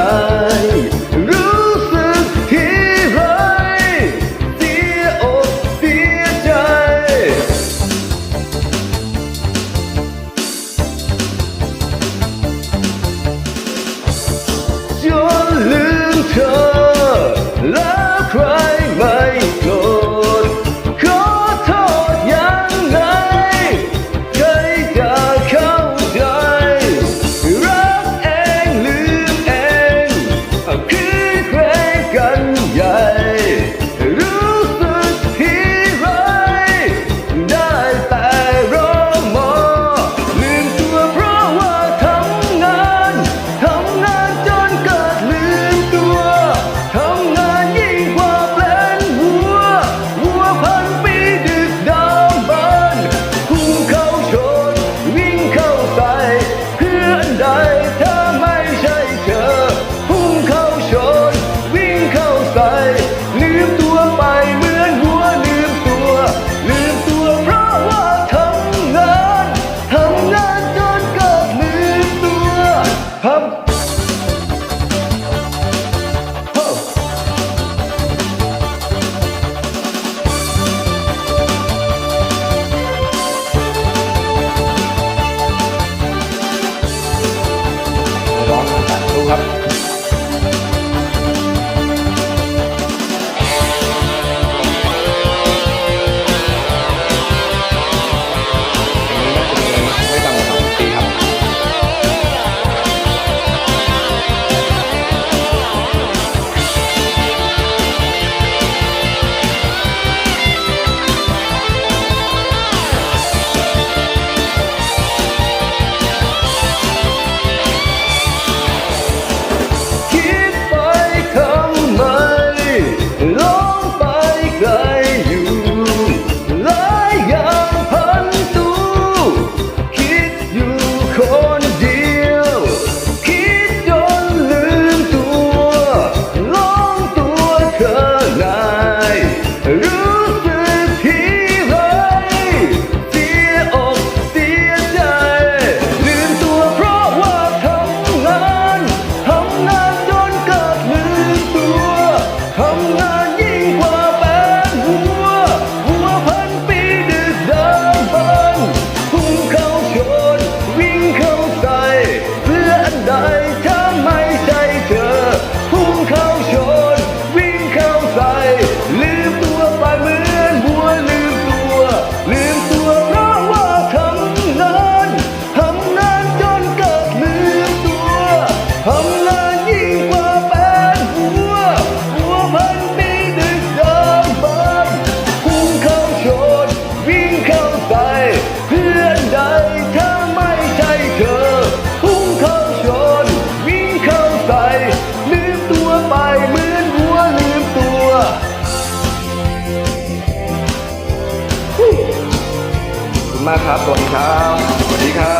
God. ครับ มันมีดึกดำบรรพุ่งเข้าชน วิ่งเข้าใสเพื่อนใดถ้าไม่ใช่เธอ พุ่งเข้าชน วิ่งเข้าใส่ลืตัวไปเหมือนวัวลืมตัว ขอบคุณมากครับสวัสดีครับ สวัสดีครับ